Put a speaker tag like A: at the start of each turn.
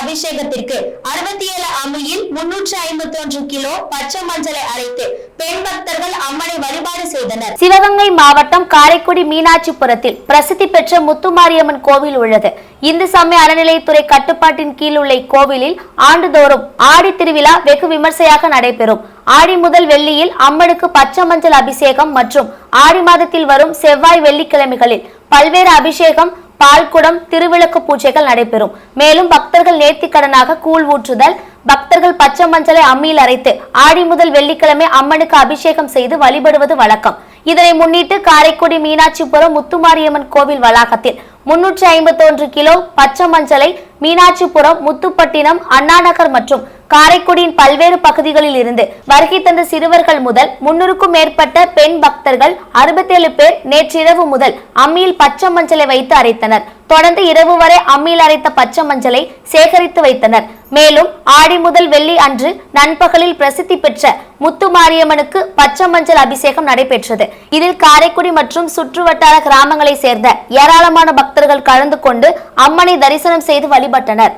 A: அபிஷேகத்திற்கு அறுபத்தி ஏழு அம்மியில் முன்னூற்றி ஐம்பத்தி ஒன்று கிலோ பச்சை மஞ்சளை அரைத்து பெண் பக்தர்கள் அம்மனை வழிபாடு செய்தனர்.
B: சிவகங்கை மாவட்டம் காரைக்குடி மீனாட்சிபுரத்தில் பிரசித்தி பெற்ற முத்துமாரியம்மன் கோவில் உள்ளது. இந்து சமய அறநிலையத்துறை கட்டுப்பாட்டின் கீழ் உள்ள இக்கோவிலில் ஆண்டுதோறும் ஆடி திருவிழா வெகு விமர்சையாக நடைபெறும். ஆடி முதல் வெள்ளியில் அம்மனுக்கு பச்சை மஞ்சள் அபிஷேகம் மற்றும் ஆடி மாதத்தில் வரும் செவ்வாய் வெள்ளிக்கிழமைகளில் பல்வேறு அபிஷேகம் பால்குடம் திருவிளக்கு பூஜைகள் நடைபெறும். மேலும் பக்தர்கள் நேர்த்திக்கடனாக கூழ் ஊற்றுதல் பக்தர்கள் பச்சை மஞ்சளை அம்மியில் அரைத்து ஆடி முதல் வெள்ளிக்கிழமை அம்மனுக்கு அபிஷேகம் செய்து வழிபடுவது வழக்கம். இதனை முன்னிட்டு காரைக்குடி மீனாட்சிபுரம் முத்துமாரியம்மன் கோவில் வளாகத்தில் முன்னூற்றி ஐம்பத்தொன்று கிலோ பச்சை மஞ்சளை மீனாட்சிபுரம் முத்துப்பட்டினம் அண்ணாநகர் மற்றும் காரைக்குடியின் பல்வேறு பகுதிகளில் இருந்து வருகை தந்த சிறுவர்கள் முதல் முன்னூறுக்கும் மேற்பட்ட பெண் பக்தர்கள் அறுபத்தேழு பேர் நேற்றிரவு முதல் அம்மியில் பச்சை மஞ்சளை வைத்து அரைத்தனர். தொடர்ந்து இரவு வரை அம்மியில் அரைத்த பச்சை மஞ்சளை சேகரித்து வைத்தனர். மேலும் ஆடி முதல் வெள்ளி அன்று நண்பகலில் பிரசித்தி பெற்ற முத்து மாரியம்மனுக்கு பச்சை மஞ்சள் அபிஷேகம் நடைபெற்றது. இதில் காரைக்குடி மற்றும் சுற்றுவட்டார கிராமங்களை சேர்ந்த ஏராளமான பக்தர்கள் கலந்து கொண்டு அம்மனை தரிசனம் செய்து வழிபட்டனர்.